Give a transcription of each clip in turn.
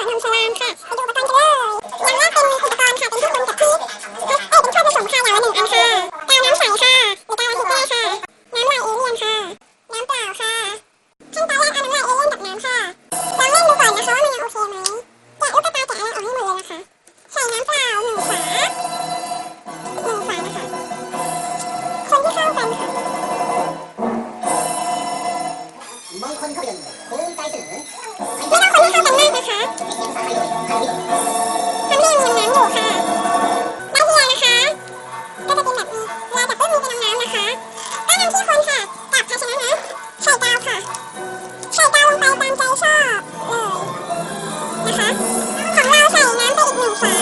晚上吃了饭我就 คะ ของเราใส่น้ำไปอีกหนึ่งฝา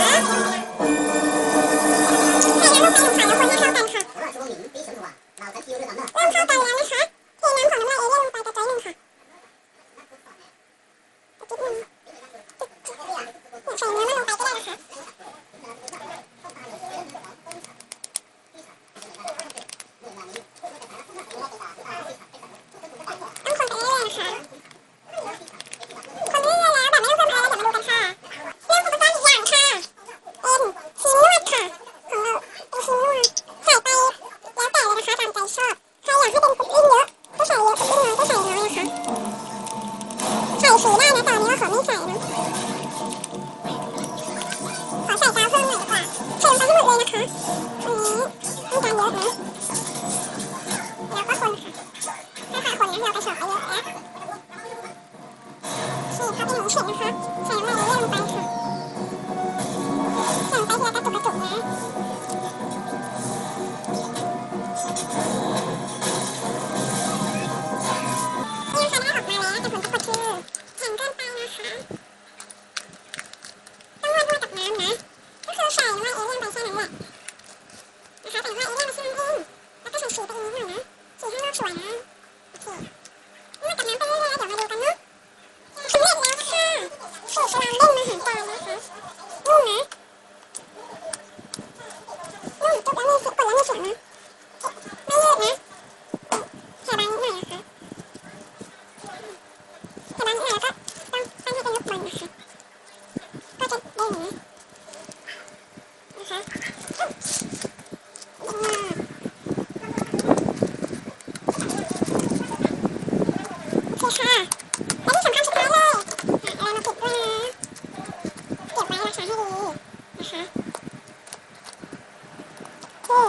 อยากให้เป็นคนดดิ้งเยอะก็ใส่เยอะพุดดิ้งน้อก็ใส่น้อยนะคะใส่สีได้นะต่อนนี้เราขอไม่ใส่นะขอใส่กาวเพิ่มหน่อยดีกว่าใส่ลงไปให้หมดเลยนะคะตรงนี้ต้อการเอะนะแล้วก็คนค่ะถ้าขาคนนะเราไปสอบไปเยอะแล้วสี่เป็นหมูสร็นะะใส่ไปเรื่อยลงไปค่ะ คะต้องลวมากับน้ำนะก็คือใส่ว้าเอเลี่ยนไปแค่นั้นแหละนะคะใส่ว้าเอเลี่ยนไปแช่น้ำผึ้งแล้วก็ใส่สีไปเลยหน่อนะสีให้รอบสวยนะ และที่สำคัญสุดท้ายเลยเอามาปิดด้วยเก็บไว้รักาให้ดีนะคะคือ